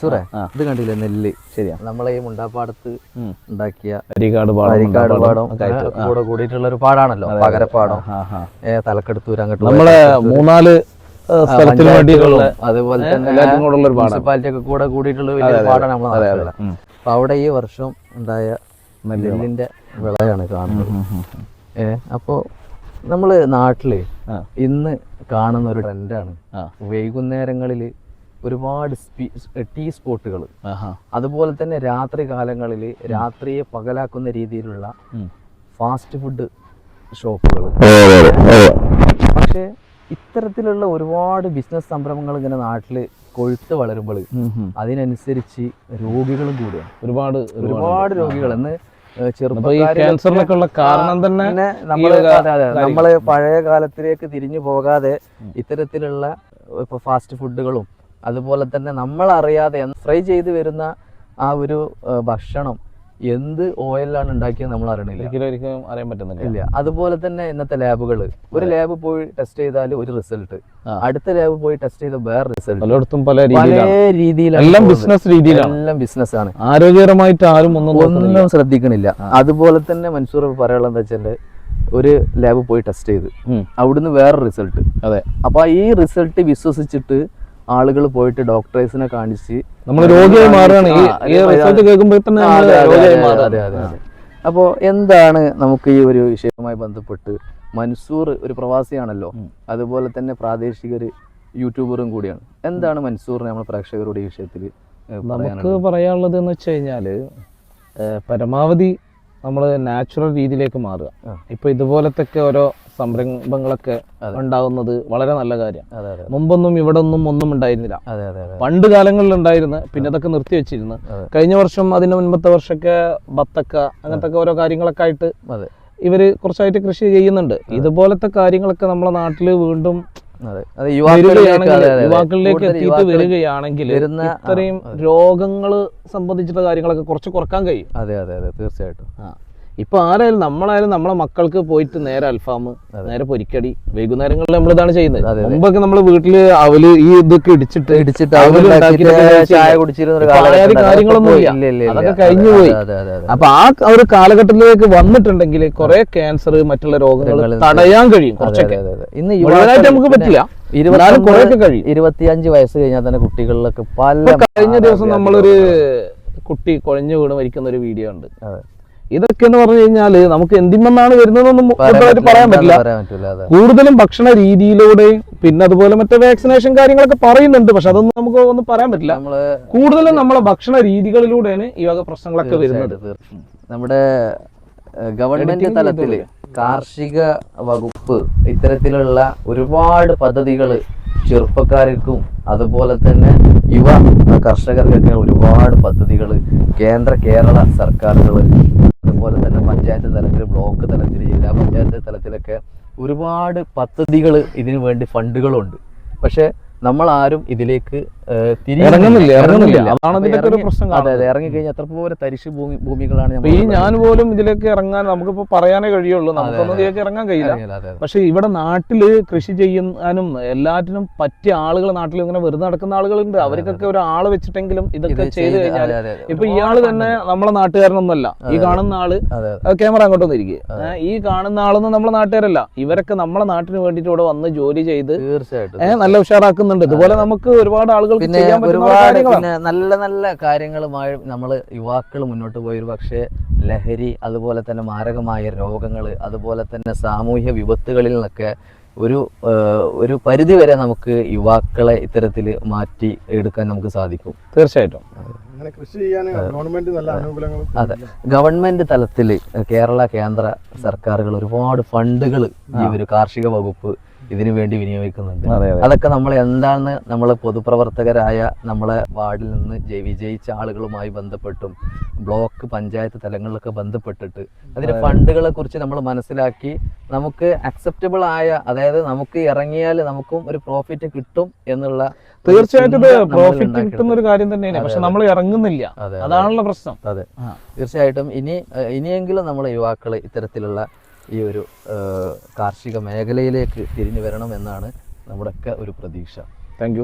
സുറേ ഇത് കണ്ടില്ലേ നെല്ല്? ശരിയാ. നമ്മളെ ഈ മുണ്ടാപ്പാടത്ത്. ഉണ്ടാക്കിയ അരിക്കാട് പാടം അരിക്കാട് പാടം കൂടെ കൂടിയിട്ടുള്ള ഒരു പാടാണല്ലോ പകരപ്പാടം. തലക്കെടുത്തൂർ അങ്ങോട്ട് നമ്മളെ മൂന്നാൽ സ്ഥലത്തിന് വേണ്ടിയിട്ടുള്ള അതുപോലെ തന്നെ മുനിസിപ്പാലിറ്റി ഒക്കെ കൂടെ കൂടിയിട്ടുള്ള വലിയ പാടാണ് ഉം. അപ്പൊ അവിടെ ഈ വർഷം ഉണ്ടായ നെല്ലിന്റെ വിളയാണ് കാണുന്നത്. ഏ അപ്പോ നമ്മൾ നാട്ടിൽ ഇന്ന് കാണുന്ന ഒരു ട്രെൻഡാണ്. വൈകുന്നേരങ്ങളിൽ വൈകുന്നേരങ്ങളിൽ ഒരുപാട് ടീ സ്പോട്ടുകൾ. അതുപോലെ തന്നെ രാത്രി കാലങ്ങളിൽ രാത്രിയെ പകലാക്കുന്ന രീതിയിലുള്ള ഫാസ്റ്റ് ഫുഡ് ഷോപ്പുകൾ. പക്ഷേ ഇത്തരത്തിലുള്ള ഒരുപാട് ബിസിനസ് സംരംഭങ്ങൾ ഇങ്ങനെ നാട്ടിൽ കൊഴുത്ത് വളരുമ്പോൾ. അതിനനുസരിച്ച് രോഗികളും കൂടിയാണ്. ഒരുപാട് ഒരുപാട് രോഗികൾ. എന്ന് കാരണം തന്നെ നമ്മൾ നമ്മൾ നമ്മൾ പഴയ കാലത്തിലേക്ക് തിരിഞ്ഞു പോകാതെ ഇത്തരത്തിലുള്ള ഇപ്പൊ ഫാസ്റ്റ് ഫുഡുകളും അതുപോലെ തന്നെ നമ്മൾ അറിയാതെ ഫ്രൈ ചെയ്ത് വരുന്ന ആ ഒരു ഭക്ഷണം എന്ത് ഓയിലാണ് ഉണ്ടാക്കിയത് നമ്മൾ അറിയണില്ല. ഒരിക്കലും അറിയാൻ പറ്റുന്നില്ല. ഇല്ല. അതുപോലെ തന്നെ ഇന്നത്തെ ലാബുകൾ. ഒരു ലാബ് പോയി ടെസ്റ്റ് ചെയ്താൽ ഒരു റിസൾട്ട്. അടുത്ത ലാബ് പോയി ടെസ്റ്റ് ചെയ്ത വേറെ റിസൾട്ട്. പലയിടത്തും പല രീതിയിലാണ്. എല്ലാം ബിസിനസ് രീതിയിലാണ്. എല്ലാം ബിസിനസ് ആണ്. ആരോഗ്യകരമായിട്ട് ആരും ഒന്നും ഒന്നും ശ്രദ്ധിക്കണില്ല. അതുപോലെ തന്നെ മൻസൂർ പറയാനുള്ള എന്താ വെച്ചാൽ ഒരു ലാബ് പോയി ടെസ്റ്റ് ചെയ്ത്. അവിടുന്ന് വേറെ റിസൾട്ട്. അതെ. അപ്പൊ ഈ റിസൾട്ട് വിശ്വസിച്ചിട്ട് ആളുകൾ പോയിട്ട് ഡോക്ടേഴ്സിനെ കാണിച്ച് നമ്മൾ രോഗിയായി മാറുകയാണ്. ഈ റിസൾട്ട് കേൾക്കുമ്പോൾ തന്നെ അതെ, അതെ, രോഗിയായി അതെ, അതെ, അതെ, അതെ. അപ്പോ എന്താണ് നമുക്ക് ഈ ഒരു വിഷയവുമായി ബന്ധപ്പെട്ട് മൻസൂർ ഒരു പ്രവാസിയാണല്ലോ. അതുപോലെ തന്നെ പ്രാദേശികര് യൂട്യൂബറും കൂടിയാണ്. എന്താണ് മൻസൂറിന് നമ്മൾ പ്രേക്ഷകരുടെ ഈ വിഷയത്തിൽ നമുക്ക് പറയാനുള്ളത് എന്ന് വെച്ച് കഴിഞ്ഞാൽ പരമാവധി നമ്മൾ നാച്ചുറൽ രീതിയിലേക്ക് മാറുക. ഇപ്പൊ ഇതുപോലത്തെ ഓരോ സംരംഭങ്ങളൊക്കെ. ഉണ്ടാകുന്നത് വളരെ നല്ല കാര്യം മുമ്പൊന്നും ഇവിടെ ഒന്നും ഒന്നും ഉണ്ടായിരുന്നില്ല പണ്ട് കാലങ്ങളിൽ ഉണ്ടായിരുന്നു പിന്നെ അതൊക്കെ നിർത്തി വെച്ചിരുന്നു കഴിഞ്ഞ വർഷം അതിന് മുൻപത്തെ വർഷമൊക്കെ ബത്തക്ക അങ്ങനത്തെ ഓരോ കാര്യങ്ങളൊക്കെ ആയിട്ട് ഇവർ കുറച്ചായിട്ട് കൃഷി ചെയ്യുന്നുണ്ട്. ഇതുപോലത്തെ കാര്യങ്ങളൊക്കെ നമ്മളെ നാട്ടിൽ വീണ്ടും യുവാക്കളിലേക്ക്. എത്തിയിട്ട് വരികയാണെങ്കിൽ ഇത്രയും രോഗങ്ങൾ സംബന്ധിച്ചിട്ടുള്ള കാര്യങ്ങളൊക്കെ കുറച്ച് കുറയ്ക്കാൻ കഴിയും. അതെ അതെ അതെ. തീർച്ചയായിട്ടും. ആ. ഇപ്പൊ ആരായാലും നമ്മളായാലും നമ്മളെ മക്കൾക്ക് പോയിട്ട് നേരെ അൽഫാം നേരെ പൊരിക്കടി വൈകുന്നേരങ്ങളിൽ നമ്മൾ ഇതാണ് ചെയ്യുന്നത്. മുമ്പൊക്കെ നമ്മൾ വീട്ടിൽ അവൽ ഈ ഇതൊക്കെ ഇടിച്ചിട്ട് ഇടിച്ചിട്ട് ചായ കുടിച്ചിരുന്ന കാര്യങ്ങളൊന്നും ഇല്ല. അതൊക്കെ അതെ, കഴിഞ്ഞു പോയി. അപ്പൊ ആ ഒരു കാലഘട്ടത്തിലേക്ക് വന്നിട്ടുണ്ടെങ്കിൽ കുറെ ക്യാൻസർ മറ്റുള്ള രോഗങ്ങൾ തടയാൻ കഴിയും കുറച്ചൊക്കെ. ഇന്ന് മുഴുവനായിട്ട് നമുക്ക് പറ്റില്ല ഇരുപത്തിയഞ്ച് വയസ്സ് കഴിഞ്ഞാൽ തന്നെ കുട്ടികളിലൊക്കെ പല കഴിഞ്ഞ ദിവസം നമ്മളൊരു കുട്ടി കുഴഞ്ഞു വീണ് മരിക്കുന്ന ഒരു വീഡിയോ ഉണ്ട്. ഇതൊക്കെ എന്ന് പറഞ്ഞു കഴിഞ്ഞാൽ നമുക്ക് എന്തിമെന്നാണ് വരുന്നതെന്നൊന്നും പറയാൻ പറയാൻ പറ്റില്ല, കൂടുതലും ഭക്ഷണ രീതിയിലൂടെയും പിന്നെ അതുപോലെ മറ്റേ വാക്സിനേഷൻ കാര്യങ്ങളൊക്കെ പറയുന്നുണ്ട് പക്ഷെ അതൊന്നും നമുക്ക് ഒന്നും പറയാൻ പറ്റില്ല. നമ്മൾ കൂടുതലും നമ്മളെ ഭക്ഷണ രീതികളിലൂടെയാണ് ഈ വക പ്രശ്നങ്ങളൊക്കെ വരുന്നത്. നമ്മുടെ ഗവൺമെന്റ് തലത്തിൽ തലത്തിൽ കാർഷിക വകുപ്പ് ഇത്തരത്തിലുള്ള ഒരുപാട് പദ്ധതികൾ ചെറുപ്പക്കാർക്കും അതുപോലെ തന്നെ യുവ കർഷകർക്കൊക്കെ ഒരുപാട് പദ്ധതികൾ കേന്ദ്ര കേരള സർക്കാരുകൾ അതുപോലെ തന്നെ പഞ്ചായത്ത് തലത്തിൽ ബ്ലോക്ക് തലത്തിൽ ജില്ലാ പഞ്ചായത്ത് തലത്തിലൊക്കെ ഒരുപാട് പദ്ധതികൾ ഇതിനു വേണ്ടി ഫണ്ടുകളുണ്ട് പക്ഷേ നമ്മൾ ആരും ഇതിലേക്ക്. ഇറങ്ങുന്നില്ല. അതാണ് ഒരു പ്രശ്നം അതെ അതെ കാണുന്നത്. ഇറങ്ങിക്കഴിഞ്ഞാൽ എത്ര പോലെ തരിശു ഭൂമി ഭൂമികളാണ് ഈ ഞാൻ പോലും ഇതിലേക്ക് ഇറങ്ങാൻ നമുക്കിപ്പോ പറയാനേ കഴിയുള്ളൂ. നമുക്കൊന്നും ഇതിലേക്ക് ഇറങ്ങാൻ കഴിയില്ല. പക്ഷെ ഇവിടെ നാട്ടിൽ കൃഷി ചെയ്യാനും എല്ലാറ്റിനും പറ്റിയ ആളുകൾ നാട്ടിൽ ഇങ്ങനെ വെറുതെ നടക്കുന്ന ആളുകളുണ്ട്. അവർക്കൊക്കെ ഒരു ആൾ വെച്ചിട്ടെങ്കിലും ഇതൊക്കെ ഇത് ചെയ്ത് കഴിഞ്ഞാൽ. ഇപ്പൊ ഇയാൾ തന്നെ നമ്മളെ നാട്ടുകാരനൊന്നല്ല ഈ കാണുന്ന ആൾ. ക്യാമറ അങ്ങോട്ട് വന്നിരിക്കുക ഈ കാണുന്ന ആളൊന്നും നമ്മളെ നാട്ടുകാരല്ല. ഇവരൊക്കെ നമ്മളെ നാട്ടിന് വേണ്ടിട്ട് ഇവിടെ വന്ന് ജോലി ചെയ്ത് തീർച്ചയായിട്ടും നല്ല ഉഷാറാക്കുന്നുണ്ട്. ഇതുപോലെ നമുക്ക് ഒരുപാട് ആളുകൾക്ക് പിന്നെ ചെയ്യാൻ ഒരുപാട് പിന്നെ നല്ല നല്ല കാര്യങ്ങളുമായി നമ്മൾ യുവാക്കൾ മുന്നോട്ട് പോയി. ഒരു പക്ഷേ ലഹരി അതുപോലെ തന്നെ മാരകമായ രോഗങ്ങൾ അതുപോലെ തന്നെ സാമൂഹ്യ വിപത്തുകളിൽ നിന്നൊക്കെ ഒരു ഒരു പരിധി വരെ നമുക്ക് യുവാക്കളെ ഇത്തരത്തിൽ മാറ്റി എടുക്കാൻ നമുക്ക് സാധിക്കും. തീർച്ചയായിട്ടും. അങ്ങനെ കൃഷി ചെയ്യാൻ ഗവൺമെന്റ് നല്ല അനുകൂലങ്ങളും അതെ. ഗവൺമെന്റ് തലത്തിൽ കേരള കേന്ദ്ര സർക്കാരുകൾ ഒരുപാട് ഫണ്ടുകൾ ഈ ഒരു കാർഷിക വകുപ്പ് ഇതിനു വേണ്ടി വിനിയോഗിക്കുന്നുണ്ട്. അതെ അതെ. അതൊക്കെ നമ്മൾ എന്താണ് നമ്മൾ പൊതുപ്രവർത്തകരായ നമ്മളെ വാർഡിൽ നിന്ന് ജയി- വിജയിച്ച ആളുകളുമായി ബന്ധപ്പെട്ടും ബ്ലോക്ക് പഞ്ചായത്ത് തലങ്ങളിലൊക്കെ ബന്ധപ്പെട്ടിട്ട് അതിന്റെ ഫണ്ടുകളെ കുറിച്ച് നമ്മൾ മനസ്സിലാക്കി നമുക്ക് അക്സെപ്റ്റബിൾ ആയ അതായത് നമുക്ക് ഇറങ്ങിയാൽ നമുക്കും ഒരു പ്രോഫിറ്റ് കിട്ടും എന്നുള്ള തീർച്ചയായിട്ടും ഇത് പ്രോഫിറ്റ് കിട്ടുന്ന ഒരു കാര്യം തന്നെയാണ്. പക്ഷെ നമ്മൾ ഇറങ്ങുന്നില്ല. അതെ, അതെ. അതാണുള്ള പ്രശ്നം. അതെ. തീർച്ചയായിട്ടും ഇനി ഇനിയെങ്കിലും നമ്മളെ യുവാക്കൾ ഇത്തരത്തിലുള്ള ഈ ഒരു കാർഷിക മേഖലയിലേക്ക് തിരിഞ്ഞു വരണം എന്നാണ് നമ്മുടെയൊക്കെ ഒരു പ്രതീക്ഷ. താങ്ക്